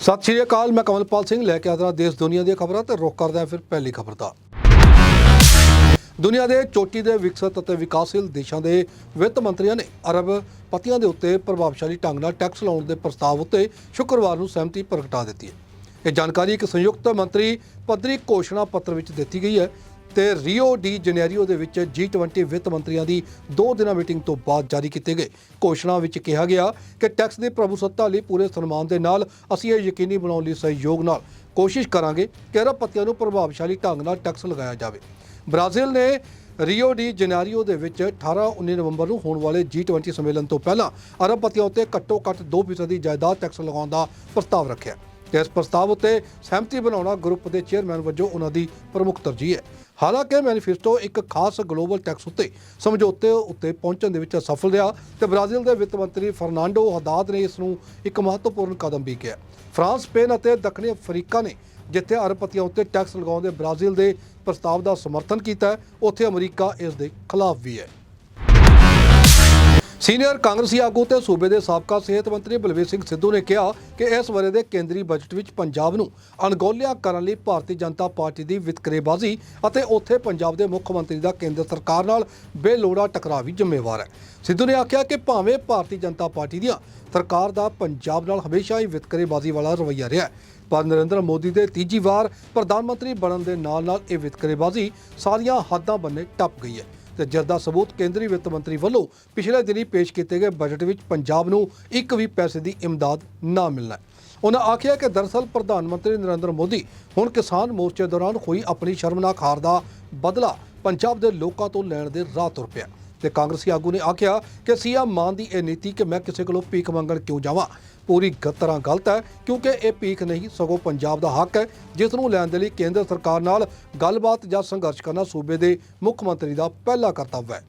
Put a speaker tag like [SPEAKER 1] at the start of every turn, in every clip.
[SPEAKER 1] ਸਤਿ ਸ਼੍ਰੀ ਅਕਾਲ, ਮੈਂ ਕਮਲਪਾਲ ਸਿੰਘ, ਲੈ ਕੇ ਆਦਰਾ ਦੇਸ਼ ਦੁਨੀਆ ਦੀਆਂ ਖਬਰਾਂ ਤੇ ਰੁਕ ਕਰਦਾ ਫਿਰ ਪਹਿਲੀ ਖਬਰ ਦਾ। ਦੁਨੀਆ ਦੇ ਚੋਟੀ ਦੇ ਵਿਕਸਿਤ ਅਤੇ ਵਿਕਾਸਸ਼ੀਲ ਦੇਸ਼ਾਂ ਦੇ ਵਿੱਤ ਮੰਤਰੀਆਂ ਨੇ ਅਰਬ ਪਤੀਆਂ ਦੇ ਉੱਤੇ ਪ੍ਰਭਾਵਸ਼ਾਲੀ ਢੰਗ ਨਾਲ ਟੈਕਸ ਲਾਉਣ ਦੇ ਪ੍ਰਸਤਾਵ ਉੱਤੇ ਸ਼ੁੱਕਰਵਾਰ ਨੂੰ ਸਹਿਮਤੀ ਪ੍ਰਗਟਾ ਦਿੱਤੀ ਹੈ। ਇਹ ਜਾਣਕਾਰੀ ਇੱਕ ਸੰਯੁਕਤ ਮੰਤਰੀ ਪੱਧਰੀ ਘੋਸ਼ਣਾ ਪੱਤਰ ਵਿੱਚ ਦਿੱਤੀ ਗਈ ਹੈ ਤੇ ਰੀਓ ਡੀ ਜਨੇਰੀਓ ਦੇ ਵਿੱਚ G20 ਵਿੱਤ ਮੰਤਰੀਆਂ ਦੀ ਦੋ ਦਿਨਾਂ ਮੀਟਿੰਗ ਤੋਂ ਬਾਅਦ ਜਾਰੀ ਕੀਤੇ ਗਏ। ਘੋਸ਼ਣਾ ਵਿੱਚ ਕਿਹਾ ਗਿਆ ਕਿ ਟੈਕਸ ਦੀ ਪ੍ਰਭੂਸੱਤਾ ਲਈ ਪੂਰੇ ਸਨਮਾਨ ਦੇ ਨਾਲ ਅਸੀਂ ਇਹ ਯਕੀਨੀ ਬਣਾਉਣ ਲਈ ਸਹਿਯੋਗ ਨਾਲ ਕੋਸ਼ਿਸ਼ ਕਰਾਂਗੇ ਕਿ ਅਰਬਪਤੀਆਂ ਨੂੰ ਪ੍ਰਭਾਵਸ਼ਾਲੀ ਢੰਗ ਨਾਲ ਟੈਕਸ ਲਗਾਇਆ ਜਾਵੇ। ਬ੍ਰਾਜ਼ੀਲ ਨੇ ਰੀਓ ਡੀ ਜਨੇਰੀਓ ਦੇ ਵਿੱਚ 18-19 ਨਵੰਬਰ ਨੂੰ ਹੋਣ ਵਾਲੇ G20 ਸੰਮੇਲਨ ਤੋਂ ਪਹਿਲਾਂ ਅਰਬਪਤੀਆਂ ਉੱਤੇ ਘੱਟੋ-ਘੱਟ 2% ਦੀ ਜਾਇਦਾਦ ਟੈਕਸ ਲਗਾਉਣ ਦਾ ਪ੍ਰਸਤਾਵ ਰੱਖਿਆ। ਤੇ ਇਸ ਪ੍ਰਸਤਾਵ ਉੱਤੇ ਸਹਿਮਤੀ ਬਣਾਉਣਾ ਗਰੁੱਪ ਦੇ ਚੇਅਰਮੈਨ ਵਜੋਂ ਉਹਨਾਂ ਦੀ ਪ੍ਰਮੁੱਖ ਤਰਜੀਹ ਹੈ। ਹਾਲਾਂਕਿ ਮੈਨੀਫੈਸਟੋ ਇੱਕ ਖਾਸ ਗਲੋਬਲ ਟੈਕਸ ਉੱਤੇ ਸਮਝੌਤੇ ਉੱਤੇ ਪਹੁੰਚਣ ਦੇ ਵਿੱਚ ਸਫਲ ਰਿਹਾ ਤੇ ਬ੍ਰਾਜ਼ੀਲ ਦੇ ਵਿੱਤ ਮੰਤਰੀ ਫਰਨਾਂਡੋ ਹਦਾਦ ਨੇ ਇਸ ਨੂੰ ਇੱਕ ਮਹੱਤਵਪੂਰਨ ਕਦਮ ਵੀ ਕਿਹਾ। ਫਰਾਂਸ, ਸਪੇਨ ਅਤੇ ਦੱਖਣੀ ਅਫਰੀਕਾ ਨੇ ਜਿੱਥੇ ਅਰਬਪਤੀਆਂ ਉੱਤੇ ਟੈਕਸ ਲਗਾਉਣ ਦੇ ਬ੍ਰਾਜ਼ੀਲ ਦੇ ਪ੍ਰਸਤਾਵ ਦਾ ਸਮਰਥਨ ਕੀਤਾ, ਉੱਥੇ ਅਮਰੀਕਾ ਇਸ ਦੇ ਖਿਲਾਫ ਵੀ ਹੈ। ਸੀਨੀਅਰ ਕਾਂਗਰਸੀ ਆਗੂ ਤੇ ਸੂਬੇ ਦੇ ਸਾਬਕਾ ਸਿਹਤ ਮੰਤਰੀ ਬਲਵੀਰ ਸਿੰਘ ਸਿੱਧੂ ਨੇ ਕਿਹਾ ਕਿ ਇਸ ਵਰੇ ਦੇ ਕੇਂਦਰੀ ਬਜਟ ਵਿੱਚ ਪੰਜਾਬ ਨੂੰ ਅਣਗੌਲਿਆ ਕਰਨ ਲਈ ਭਾਰਤੀ ਜਨਤਾ ਪਾਰਟੀ ਦੀ ਵਿਤਕਰੇਬਾਜ਼ੀ ਅਤੇ ਉੱਥੇ ਪੰਜਾਬ ਦੇ ਮੁੱਖ ਮੰਤਰੀ ਦਾ ਕੇਂਦਰ ਸਰਕਾਰ ਨਾਲ ਬੇਲੋੜਾ ਟਕਰਾਅ ਵੀ ਜ਼ਿੰਮੇਵਾਰ ਹੈ। ਸਿੱਧੂ ਨੇ ਆਖਿਆ ਕਿ ਭਾਵੇਂ ਭਾਰਤੀ ਜਨਤਾ ਪਾਰਟੀ ਦੀਆਂ ਸਰਕਾਰ ਦਾ ਪੰਜਾਬ ਨਾਲ ਹਮੇਸ਼ਾ ਹੀ ਵਿਤਕਰੇਬਾਜ਼ੀ ਵਾਲਾ ਰਵੱਈਆ ਰਿਹਾ ਹੈ, ਪਰ ਨਰਿੰਦਰ ਮੋਦੀ ਦੇ ਤੀਜੀ ਵਾਰ ਪ੍ਰਧਾਨ ਮੰਤਰੀ ਬਣਨ ਦੇ ਨਾਲ ਨਾਲ ਇਹ ਵਿਤਕਰੇਬਾਜ਼ੀ ਸਾਰੀਆਂ ਹੱਦਾਂ ਬੰਨੇ ਟੱਪ ਗਈ ਹੈ। ਤੇ ਜਿਸ ਦਾ ਸਬੂਤ ਕੇਂਦਰੀ ਵਿੱਤ ਮੰਤਰੀ ਵੱਲੋਂ ਪਿਛਲੇ ਦਿਨੀ ਪੇਸ਼ ਕੀਤੇ ਗਏ ਬਜਟ ਵਿੱਚ ਪੰਜਾਬ ਨੂੰ ਇੱਕ ਵੀ ਪੈਸੇ ਦੀ ਇਮਦਾਦ ਨਾ ਮਿਲਣਾ ਹੈ। ਉਹਨਾਂ ਆਖਿਆ ਕਿ ਦਰਸਲ ਪ੍ਰਧਾਨ ਮੰਤਰੀ ਨਰਿੰਦਰ ਮੋਦੀ ਹੁਣ ਕਿਸਾਨ ਮੋਰਚੇ ਦੌਰਾਨ ਹੋਈ ਆਪਣੀ ਸ਼ਰਮਨਾਕ ਹਾਰ ਦਾ ਬਦਲਾ ਪੰਜਾਬ ਦੇ ਲੋਕਾਂ ਤੋਂ ਲੈਣ ਦੇ ਰਾਹ ਤੁਰ ਪਿਆ ਤੇ ਕਾਂਗਰਸੀ ਆਗੂ ਨੇ ਆਖਿਆ ਕਿ ਸੀਐਮ ਮਾਨ ਦੀ ਇਹ ਨੀਤੀ ਕਿ ਮੈਂ ਕਿਸੇ ਕੋਲੋਂ ਭੀਖ ਮੰਗਣ ਕਿਉਂ ਜਾਵਾਂ ਪੂਰੀ ਤਰ੍ਹਾਂ ਗਲਤ ਹੈ, ਕਿਉਂਕਿ ਇਹ ਭੀਖ ਨਹੀਂ, ਸਗੋਂ ਪੰਜਾਬ ਦਾ ਹੱਕ ਹੈ, ਜਿਸ ਨੂੰ ਲੈਣ ਦੇ ਲਈ ਕੇਂਦਰ ਸਰਕਾਰ ਨਾਲ ਗੱਲਬਾਤ ਜਾਂ ਸੰਘਰਸ਼ ਕਰਨਾ ਸੂਬੇ ਦੇ ਮੁੱਖ ਮੰਤਰੀ ਦਾ ਪਹਿਲਾ ਕਰਤੱਵ ਹੈ।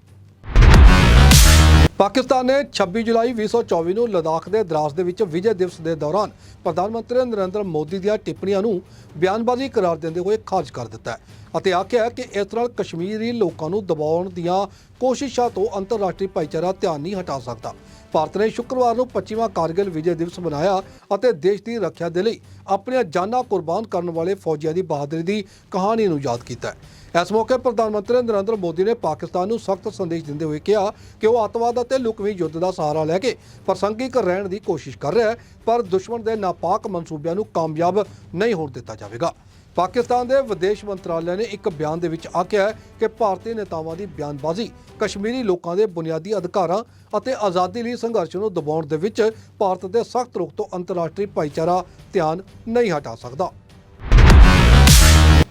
[SPEAKER 1] ਪਾਕਿਸਤਾਨ ਨੇ 26 ਜੁਲਾਈ 2024 ਨੂੰ ਲਦਾਖ ਦੇ ਦਰਾਸ ਦੇ ਵਿੱਚ ਵਿਜੇ ਦਿਵਸ ਦੇ ਦੌਰਾਨ ਪ੍ਰਧਾਨ ਮੰਤਰੀ ਨਰਿੰਦਰ ਮੋਦੀ ਦੀਆਂ ਟਿੱਪਣੀਆਂ ਨੂੰ ਬਿਆਨਬਾਜ਼ੀ ਕਰਾਰ ਦਿੰਦੇ ਹੋਏ ਖਾਰਜ ਕਰ ਦਿੱਤਾ ਹੈ। ਅਤੇ ਆਖਿਆ ਕਿ ਇਸ ਨਾਲ ਕਸ਼ਮੀਰੀ ਲੋਕਾਂ ਨੂੰ ਦਬਾਉਣ ਦੀਆਂ ਕੋਸ਼ਿਸ਼ਾਂ ਤੋਂ ਅੰਤਰਰਾਸ਼ਟਰੀ ਭਾਈਚਾਰਾ ਧਿਆਨ ਨਹੀਂ ਹਟਾ ਸਕਦਾ। ਭਾਰਤ ਨੇ ਸ਼ੁੱਕਰਵਾਰ ਨੂੰ 25ਵਾਂ ਕਾਰਗਿਲ ਵਿਜੇ ਦਿਵਸ ਮਨਾਇਆ ਅਤੇ ਦੇਸ਼ ਦੀ ਰੱਖਿਆ ਦੇ ਲਈ ਆਪਣੀਆਂ ਜਾਨਾਂ ਕੁਰਬਾਨ ਕਰਨ ਵਾਲੇ ਫੌਜੀਆਂ ਦੀ ਬਹਾਦਰੀ ਦੀ ਕਹਾਣੀ ਨੂੰ ਯਾਦ ਕੀਤਾ ਇਸ ਮੌਕੇ ਪ੍ਰਧਾਨ ਮੰਤਰੀ ਨਰਿੰਦਰ ਮੋਦੀ ਨੇ ਪਾਕਿਸਤਾਨ ਨੂੰ ਸਖਤ ਸੰਦੇਸ਼ ਦਿੰਦੇ ਹੋਏ ਕਿਹਾ ਕਿ ਉਹ ਅੱਤਵਾਦ ਅਤੇ ਲੁਕਵੀਂ ਯੁੱਧ ਦਾ ਸਹਾਰਾ ਲੈ ਕੇ ਪ੍ਰਸੰਗਿਕ ਰਹਿਣ ਦੀ ਕੋਸ਼ਿਸ਼ ਕਰ ਰਿਹਾ ਹੈ, ਪਰ ਦੁਸ਼ਮਣ ਦੇ ਨਾਪਾਕ ਮਨਸੂਬਿਆਂ ਨੂੰ ਕਾਮਯਾਬ ਨਹੀਂ ਹੋਣ ਦਿੱਤਾ ਜਾਵੇਗਾ। ਪਾਕਿਸਤਾਨ ਦੇ ਵਿਦੇਸ਼ ਮੰਤਰਾਲੇ ਨੇ ਇੱਕ ਬਿਆਨ ਦੇ ਵਿੱਚ ਆਖਿਆ ਹੈ ਕਿ ਭਾਰਤੀ ਨੇਤਾਵਾਂ ਦੀ ਬਿਆਨਬਾਜ਼ੀ ਕਸ਼ਮੀਰੀ ਲੋਕਾਂ ਦੇ ਬੁਨਿਆਦੀ ਅਧਿਕਾਰਾਂ ਅਤੇ ਆਜ਼ਾਦੀ ਲਈ ਸੰਘਰਸ਼ ਨੂੰ ਦਬਾਉਣ ਦੇ ਵਿੱਚ ਭਾਰਤ ਦੇ ਸਖਤ ਰੁਖ ਤੋਂ ਅੰਤਰਰਾਸ਼ਟਰੀ ਭਾਈਚਾਰਾ ਧਿਆਨ ਨਹੀਂ ਹਟਾ ਸਕਦਾ।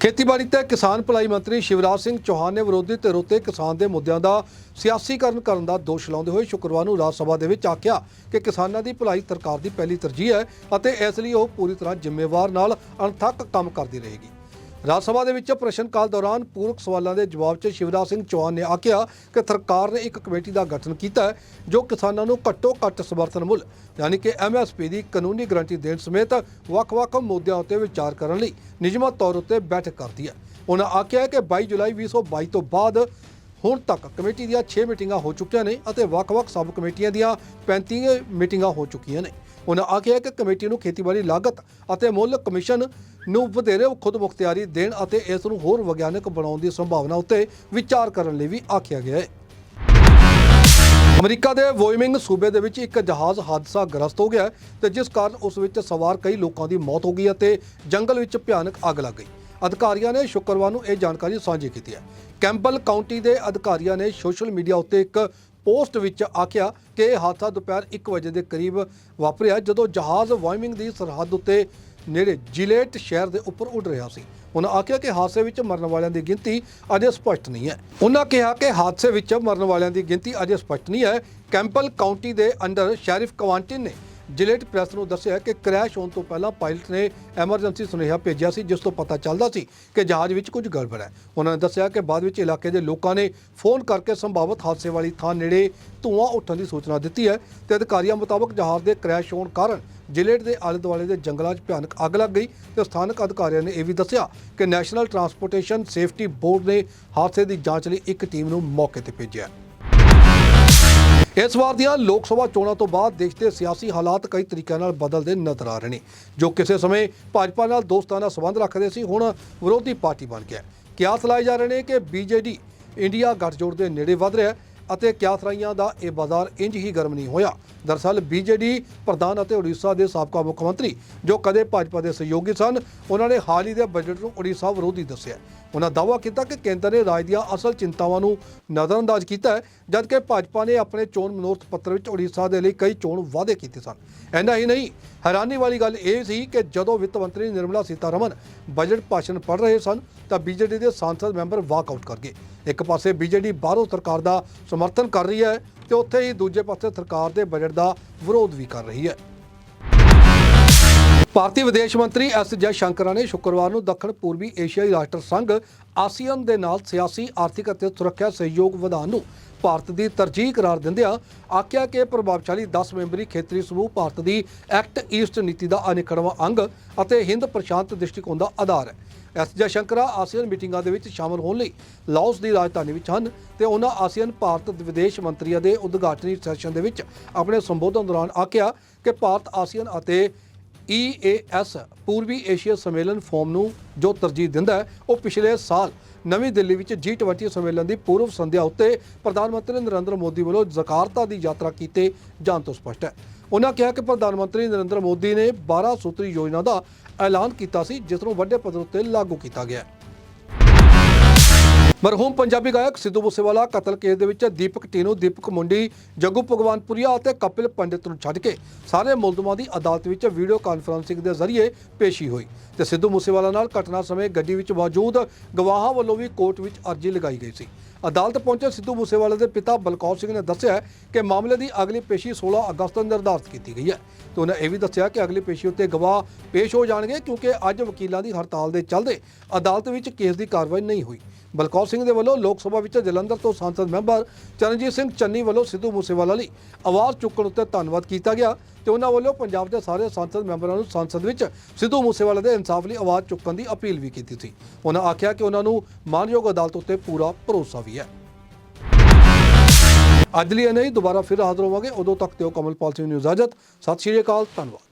[SPEAKER 1] ਖੇਤੀਬਾੜੀ ਤੇ ਕਿਸਾਨ ਭਲਾਈ ਮੰਤਰੀ ਸ਼ਿਵਰਾਜ ਸਿੰਘ ਚੌਹਾਨ ਨੇ ਵਿਰੋਧੀ ਧਿਰ ਉੱਤੇ ਕਿਸਾਨ ਦੇ ਮੁੱਦਿਆਂ ਦਾ ਸਿਆਸੀਕਰਨ ਕਰਨ ਦਾ ਦੋਸ਼ ਲਾਉਂਦੇ ਹੋਏ ਸ਼ੁੱਕਰਵਾਰ ਨੂੰ ਰਾਜ ਸਭਾ ਦੇ ਵਿੱਚ ਆਖਿਆ ਕਿ ਕਿਸਾਨਾਂ ਦੀ ਭਲਾਈ ਸਰਕਾਰ ਦੀ ਪਹਿਲੀ ਤਰਜੀਹ ਹੈ ਅਤੇ ਇਸ ਲਈ ਉਹ ਪੂਰੀ ਤਰ੍ਹਾਂ ਜ਼ਿੰਮੇਵਾਰ ਨਾਲ ਅਣਥੱਕ ਕੰਮ ਕਰਦੀ ਰਹੇਗੀ। ਰਾਜ ਸਭਾ ਦੇ ਵਿੱਚ ਪ੍ਰਸ਼ਨ ਕਾਲ ਦੌਰਾਨ ਪੂਰਕ ਸਵਾਲਾਂ ਦੇ ਜਵਾਬ 'ਚ ਸ਼ਿਵਰਾਜ ਸਿੰਘ ਚੌਹਾਨ ਨੇ ਆਖਿਆ ਕਿ ਸਰਕਾਰ ਨੇ ਇੱਕ ਕਮੇਟੀ ਦਾ ਗਠਨ ਕੀਤਾ ਹੈ, ਜੋ ਕਿਸਾਨਾਂ ਨੂੰ ਘੱਟੋ ਘੱਟ ਸਮਰਥਨ ਮੁੱਲ, ਯਾਨੀ ਕਿ ਐਮਐਸਪੀ ਦੀ ਕਾਨੂੰਨੀ ਗਰੰਟੀ ਦੇਣ ਸਮੇਤ ਵੱਖ-ਵੱਖ ਮੁੱਦਿਆਂ ਉੱਤੇ ਵਿਚਾਰ ਕਰਨ ਲਈ ਨਿਯਮਤ ਤੌਰ ਉੱਤੇ ਬੈਠਕ ਕਰਦੀ ਹੈ। ਉਹਨਾਂ ਆਖਿਆ ਕਿ 22 ਜੁਲਾਈ 2022 ਤੋਂ ਬਾਅਦ ਹੁਣ ਤੱਕ ਕਮੇਟੀ ਦੀਆਂ 6 ਮੀਟਿੰਗਾਂ ਹੋ ਚੁੱਕੀਆਂ ਨੇ ਅਤੇ ਵੱਖ-ਵੱਖ ਸਬ ਕਮੇਟੀਆਂ ਦੀਆਂ 35 ਮੀਟਿੰਗਾਂ ਹੋ ਚੁੱਕੀਆਂ ਨੇ। ਉਹਨਾਂ ਆਖਿਆ ਕਿ ਕਮੇਟੀ ਨੂੰ ਖੇਤੀਬਾੜੀ ਲਾਗਤ ਅਤੇ ਮੁੱਲ ਕਮਿਸ਼ਨ ਨੂੰ ਵਧੇਰੇ ਖੁਦ ਮੁਖਤਿਆਰੀ ਦੇਣ ਅਤੇ ਇਸ ਨੂੰ ਹੋਰ ਵਿਗਿਆਨਕ ਬਣਾਉਣ ਦੀ ਸੰਭਾਵਨਾ ਉੱਤੇ ਵਿਚਾਰ ਕਰਨ ਲਈ ਵੀ ਆਖਿਆ ਗਿਆ ਹੈ। ਅਮਰੀਕਾ ਦੇ ਵੋਇਮਿੰਗ ਸੂਬੇ ਦੇ ਵਿੱਚ ਇੱਕ ਜਹਾਜ਼ ਹਾਦਸਾ ਗ੍ਰਸਤ ਹੋ ਗਿਆ ਹੈ ਤੇ ਜਿਸ ਕਾਰਨ ਉਸ ਵਿੱਚ ਸਵਾਰ ਕਈ ਲੋਕਾਂ ਦੀ ਮੌਤ ਹੋ ਗਈ ਅਤੇ ਜੰਗਲ ਵਿੱਚ ਭਿਆਨਕ ਅੱਗ ਲੱਗ ਗਈ। ਅਧਿਕਾਰੀਆਂ ਨੇ ਸ਼ੁੱਕਰਵਾਰ ਨੂੰ ਇਹ ਜਾਣਕਾਰੀ ਸਾਂਝੀ ਕੀਤੀ ਹੈ। ਕੈਂਪਬਲ ਕਾਉਂਟੀ ਦੇ ਅਧਿਕਾਰੀਆਂ ਨੇ ਸੋਸ਼ਲ ਮੀਡੀਆ ਉੱਤੇ ਇੱਕ ਪੋਸਟ ਵਿੱਚ ਆਖਿਆ ਕਿ ਇਹ ਹਾਦਸਾ ਦੁਪਹਿਰ 1 ਵਜੇ ਦੇ ਕਰੀਬ ਵਾਪਰਿਆ, ਜਦੋਂ ਜਹਾਜ਼ ਵਾਇਮਿੰਗ ਦੀ ਸਰਹੱਦ ਉੱਤੇ ਨੇੜੇ ਜਿਲੇਟ ਸ਼ਹਿਰ ਦੇ ਉੱਪਰ ਉੱਡ ਰਿਹਾ ਸੀ। ਉਹਨਾਂ ਆਖਿਆ ਕਿ ਹਾਦਸੇ ਵਿੱਚ ਮਰਨ ਵਾਲਿਆਂ ਦੀ ਗਿਣਤੀ ਅਜੇ ਸਪਸ਼ਟ ਨਹੀਂ ਹੈ। ਉਹਨਾਂ ਕਿਹਾ ਕਿ ਹਾਦਸੇ ਵਿੱਚ ਮਰਨ ਵਾਲਿਆਂ ਦੀ ਗਿਣਤੀ ਅਜੇ ਸਪਸ਼ਟ ਨਹੀਂ ਹੈ। ਕੈਂਪਲ ਕਾਉਂਟੀ ਦੇ ਅੰਡਰ ਸ਼ੈਰਿਫ ਕਵਾਂਟਿਨ ਨੇ ਜਿਲੇਟ ਪ੍ਰੈਸ ਨੂੰ ਦੱਸਿਆ ਕਿ ਕ੍ਰੈਸ਼ ਹੋਣ ਤੋਂ ਪਹਿਲਾਂ ਪਾਇਲਟ ਨੇ ਐਮਰਜੈਂਸੀ ਸੁਨੇਹਾ ਭੇਜਿਆ ਸੀ, ਜਿਸ ਤੋਂ ਪਤਾ ਚੱਲਦਾ ਸੀ ਕਿ ਜਹਾਜ਼ ਵਿੱਚ ਕੁਝ ਗੜਬੜ ਹੈ। ਉਹਨਾਂ ਨੇ ਦੱਸਿਆ ਕਿ ਬਾਅਦ ਵਿੱਚ ਇਲਾਕੇ ਦੇ ਲੋਕਾਂ ਨੇ ਫੋਨ ਕਰਕੇ ਸੰਭਾਵਿਤ ਹਾਦਸੇ ਵਾਲੀ ਥਾਂ ਨੇੜੇ ਧੂੰਆਂ ਉੱਠਣ ਦੀ ਸੂਚਨਾ ਦਿੱਤੀ ਹੈ ਤੇ ਅਧਿਕਾਰੀਆਂ ਮੁਤਾਬਕ ਜਹਾਜ਼ ਦੇ ਕ੍ਰੈਸ਼ ਹੋਣ ਕਾਰਨ ਜਿਲੇਟ ਦੇ ਆਲੇ ਦੁਆਲੇ ਦੇ ਜੰਗਲਾਂ 'ਚ ਭਿਆਨਕ ਅੱਗ ਲੱਗ ਗਈ ਤੇ ਸਥਾਨਕ ਅਧਿਕਾਰੀਆਂ ਨੇ ਇਹ ਵੀ ਦੱਸਿਆ ਕਿ ਨੈਸ਼ਨਲ ਟਰਾਂਸਪੋਰਟੇਸ਼ਨ ਸੇਫਟੀ ਬੋਰਡ ਨੇ ਹਾਦਸੇ ਦੀ ਜਾਂਚ ਲਈ ਇੱਕ ਟੀਮ ਨੂੰ ਮੌਕੇ ਤੇ ਭੇਜਿਆ ਇਸ ਵਾਰ ਦੀਆਂ ਲੋਕ ਸਭਾ ਚੋਣਾਂ ਤੋਂ ਬਾਅਦ ਦੇਸ਼ ਦੇ ਸਿਆਸੀ ਹਾਲਾਤ ਕਈ ਤਰੀਕਿਆਂ ਨਾਲ ਬਦਲਦੇ ਨਜ਼ਰ ਆ ਰਹੇ ਨੇ, ਜੋ ਕਿਸੇ ਸਮੇਂ ਭਾਜਪਾ ਨਾਲ ਦੋਸਤਾਨਾ ਸੰਬੰਧ ਰੱਖਦੇ ਸੀ, ਹੁਣ ਵਿਰੋਧੀ ਪਾਰਟੀ ਬਣ ਗਿਆ ਕਿਆਸ ਲਾਏ ਜਾ ਰਹੇ ਨੇ ਕਿ ਬੀਜੇਡੀ ਇੰਡੀਆ ਗੱਠਜੋੜ ਦੇ ਨੇੜੇ ਵਧ ਰਿਹਾ ਹੈ। ਅਤੇ ਕਿਆਸਰਾਈਆਂ ਦਾ ਇਹ ਬਾਜ਼ਾਰ ਇੰਜ ਹੀ ਗਰਮ ਨਹੀਂ ਹੋਇਆ। ਦਰਸਲ ਬੀਜੇਡੀ, ਪ੍ਰਧਾਨ ਅਤੇ ਉੜੀਸਾ ਦੇ ਸਾਬਕਾ ਮੁੱਖ ਮੰਤਰੀ, ਜੋ ਕਦੇ ਭਾਜਪਾ ਦੇ ਸਹਿਯੋਗੀ ਸਨ, ਉਹਨਾਂ ਨੇ ਹਾਲ ਹੀ ਦੇ ਬਜਟ ਨੂੰ ਉੜੀਸਾ ਵਿਰੋਧੀ ਦੱਸਿਆ। ਉਹਨਾਂ ਦਾਅਵਾ ਕੀਤਾ ਕਿ ਕੇਂਦਰ ਨੇ ਰਾਜ ਦੀਆਂ ਅਸਲ ਚਿੰਤਾਵਾਂ ਨੂੰ ਨਜ਼ਰਅੰਦਾਜ਼ ਕੀਤਾ ਹੈ, ਜਦਕਿ ਭਾਜਪਾ ਨੇ ਆਪਣੇ ਚੋਣ ਮਨੋਰਥ ਪੱਤਰ ਵਿੱਚ ਉੜੀਸਾ ਦੇ ਲਈ ਕਈ ਚੋਣ ਵਾਅਦੇ ਕੀਤੇ ਸਨ। ਇੰਨਾ ਹੀ ਨਹੀਂ, ਹੈਰਾਨੀ ਵਾਲੀ ਗੱਲ ਇਹ ਸੀ ਕਿ ਜਦੋਂ ਵਿੱਤ ਮੰਤਰੀ ਨਿਰਮਲਾ ਸੀਤਾਰਮਨ ਬਜਟ ਭਾਸ਼ਣ ਪੜ੍ਹ ਰਹੇ ਸਨ, ਤਾਂ ਬੀਜੇਡੀ ਦੇ ਸਾਂਸਦ ਮੈਂਬਰ ਵਾਕ ਆਊਟ ਕਰ ਗਏ। ਇੱਕ ਪਾਸੇ ਬੀਜੇਡੀ ਬਾਹਰੋਂ ਸਰਕਾਰ ਦਾ ਸਮਰਥਨ ਕਰ ਰਹੀ ਹੈ ਤੇ ਉੱਥੇ ਹੀ ਦੂਜੇ ਪਾਸੇ ਸਰਕਾਰ ਦੇ ਬਜਟ ਦਾ ਵਿਰੋਧ ਵੀ ਕਰ ਰਹੀ ਹੈ। ਭਾਰਤੀ ਵਿਦੇਸ਼ ਮੰਤਰੀ ਐਸ ਜੈ ਸ਼ੰਕਰਾਂ ਨੇ ਸ਼ੁੱਕਰਵਾਰ ਨੂੰ ਦੱਖਣ ਪੂਰਬੀ ਏਸ਼ੀਆਈ ਰਾਸ਼ਟਰ ਸੰਘ ਆਸੀਅਨ ਦੇ ਨਾਲ ਸਿਆਸੀ, ਆਰਥਿਕ ਅਤੇ ਸੁਰੱਖਿਆ ਸਹਿਯੋਗ ਵਧਾਉਣ ਨੂੰ ਭਾਰਤ ਦੀ ਤਰਜੀਹ ਕਰਾਰ ਦਿੰਦਿਆਂ ਆਖਿਆ ਕਿ ਪ੍ਰਭਾਵਸ਼ਾਲੀ 10 ਮੈਂਬਰੀ ਖੇਤਰੀ ਸਮੂਹ ਭਾਰਤ ਦੀ ਐਕਟ ਈਸਟ ਨੀਤੀ ਦਾ ਅਨਿੱਖੜਵਾਂ ਅੰਗ ਅਤੇ ਹਿੰਦ ਪ੍ਰਸ਼ਾਂਤ ਦ੍ਰਿਸ਼ਟੀਕੋਣ ਦਾ ਆਧਾਰ ਹੈ। ਐਸ ਜੈ ਸ਼ੰਕਰਾ ਆਸੀਅਨ ਮੀਟਿੰਗਾਂ ਦੇ ਵਿੱਚ ਸ਼ਾਮਲ ਹੋਣ ਲਈ ਲਾਓਸ ਦੀ ਰਾਜਧਾਨੀ ਵਿੱਚ ਹਨ ਤੇ ਉਹਨਾਂ ਆਸੀਅਨ ਭਾਰਤ ਵਿਦੇਸ਼ ਮੰਤਰੀਆਂ ਦੇ ਉਦਘਾਟਨੀ ਸੈਸ਼ਨ ਦੇ ਵਿੱਚ ਆਪਣੇ ਸੰਬੋਧਨ ਦੌਰਾਨ ਆਖਿਆ ਕਿ ਭਾਰਤ ਆਸੀਅਨ ਅਤੇ EAS ਪੂਰਬੀ ਏਸ਼ੀਆ ਸੰਮੇਲਨ ਫੋਰਮ ਨੂੰ ਜੋ ਤਰਜੀਹ ਦਿੰਦਾ ਹੈ, ਉਹ ਪਿਛਲੇ ਸਾਲ ਨਵੀਂ ਦਿੱਲੀ ਵਿੱਚ G20 ਸੰਮੇਲਨ ਦੀ ਪੂਰਵ ਸੰਧਿਆ ਉੱਤੇ ਪ੍ਰਧਾਨ ਮੰਤਰੀ ਨਰਿੰਦਰ ਮੋਦੀ ਵੱਲੋਂ ਜ਼ਕਾਰਤਾ ਦੀ ਯਾਤਰਾ ਕੀਤੇ ਜਾਣ ਤੋਂ ਸਪਸ਼ਟ ਹੈ। ਉਹਨਾਂ ਕਿਹਾ ਕਿ ਪ੍ਰਧਾਨ ਮੰਤਰੀ ਨਰਿੰਦਰ ਮੋਦੀ ਨੇ 12 ਸੂਤਰੀ ਯੋਜਨਾ ਦਾ ਐਲਾਨ ਕੀਤਾ ਸੀ, ਜਿਸ ਨੂੰ ਵੱਡੇ ਪੱਧਰ ਉੱਤੇ ਲਾਗੂ ਕੀਤਾ ਗਿਆ। ਮਰਹੂਮ ਪੰਜਾਬੀ ਗਾਇਕ ਸਿੱਧੂ ਮੂਸੇਵਾਲਾ ਕਤਲ ਕੇਸ ਦੇ ਵਿੱਚ ਦੀਪਕ ਟੀਨੂ, ਦੀਪਕ ਮੁੰਡੀ, ਜੱਗੂ ਭਗਵਾਨਪੁਰੀਆ ਅਤੇ ਕਪਿਲ ਪੰਡਿਤ ਨੂੰ ਛੱਡ ਕੇ ਸਾਰੇ ਮੁਲਜ਼ਮਾਂ ਦੀ ਅਦਾਲਤ ਵਿੱਚ ਵੀਡੀਓ ਕਾਨਫਰੰਸਿੰਗ ਦੇ ਜ਼ਰੀਏ ਪੇਸ਼ੀ ਹੋਈ ਤੇ ਸਿੱਧੂ ਮੂਸੇਵਾਲਾ ਨਾਲ ਘਟਨਾ ਸਮੇਂ ਗੱਡੀ ਵਿੱਚ ਮੌਜੂਦ ਗਵਾਹਾਂ ਵੱਲੋਂ ਵੀ ਕੋਰਟ ਵਿੱਚ ਅਰਜ਼ੀ ਲਗਾਈ ਗਈ ਸੀ। ਅਦਾਲਤ ਪਹੁੰਚੇ ਸਿੱਧੂ ਮੂਸੇਵਾਲੇ ਦੇ ਪਿਤਾ ਬਲਕੌਰ ਸਿੰਘ ਨੇ ਦੱਸਿਆ ਕਿ ਮਾਮਲੇ ਦੀ ਅਗਲੀ ਪੇਸ਼ੀ 16 ਅਗਸਤ ਨੂੰ ਨਿਰਧਾਰਤ ਕੀਤੀ ਗਈ ਹੈ ਤੇ ਉਹਨਾਂ ਇਹ ਵੀ ਦੱਸਿਆ ਕਿ ਅਗਲੀ ਪੇਸ਼ੀ ਉੱਤੇ ਗਵਾਹ ਪੇਸ਼ ਹੋ ਜਾਣਗੇ ਕਿਉਂਕਿ ਅੱਜ ਵਕੀਲਾਂ ਦੀ ਹੜਤਾਲ ਦੇ ਚੱਲਦੇ ਅਦਾਲਤ ਵਿੱਚ ਕੇਸ ਦੀ ਕਾਰਵਾਈ ਨਹੀਂ ਹੋਈ। ਬਲਕੌਰ ਸਿੰਘ ਦੇ ਵੱਲੋਂ ਲੋਕ ਸਭਾ ਵਿੱਚ ਜਲੰਧਰ ਤੋਂ ਸੰਸਦ ਮੈਂਬਰ ਚਰਨਜੀਤ ਸਿੰਘ ਚੰਨੀ ਵੱਲੋਂ ਸਿੱਧੂ ਮੂਸੇਵਾਲਾ ਲਈ ਆਵਾਜ਼ ਚੁੱਕਣ ਉੱਤੇ ਧੰਨਵਾਦ ਕੀਤਾ ਗਿਆ ਤੇ ਉਹਨਾਂ ਵੱਲੋਂ ਪੰਜਾਬ ਦੇ ਸਾਰੇ ਸੰਸਦ ਮੈਂਬਰਾਂ ਨੂੰ ਸੰਸਦ ਵਿੱਚ ਸਿੱਧੂ ਮੂਸੇਵਾਲੇ ਦੇ ਇਨਸਾਫ ਲਈ ਆਵਾਜ਼ ਚੁੱਕਣ ਦੀ ਅਪੀਲ ਵੀ ਕੀਤੀ ਸੀ। ਉਹਨਾਂ ਆਖਿਆ ਕਿ ਉਹਨਾਂ ਨੂੰ ਮਾਨਯੋਗ ਅਦਾਲਤ ਉੱਤੇ ਪੂਰਾ ਭਰੋਸਾ ਵੀ ਹੈ। ਅੱਜ ਲਈ ਇਹ ਨਹੀਂ ਦੁਬਾਰਾ ਫਿਰ ਹਾਜ਼ਰ ਹੋਵਾਂਗੇ। ਉਦੋਂ ਤੱਕ ਦਿਓ ਕਮਲਪਾਲ ਸਿੰਘ ਨੂੰ ਇਜਾਜ਼ਤ ਸਤਿ ਸ਼੍ਰੀ ਅਕਾਲ। ਧੰਨਵਾਦ।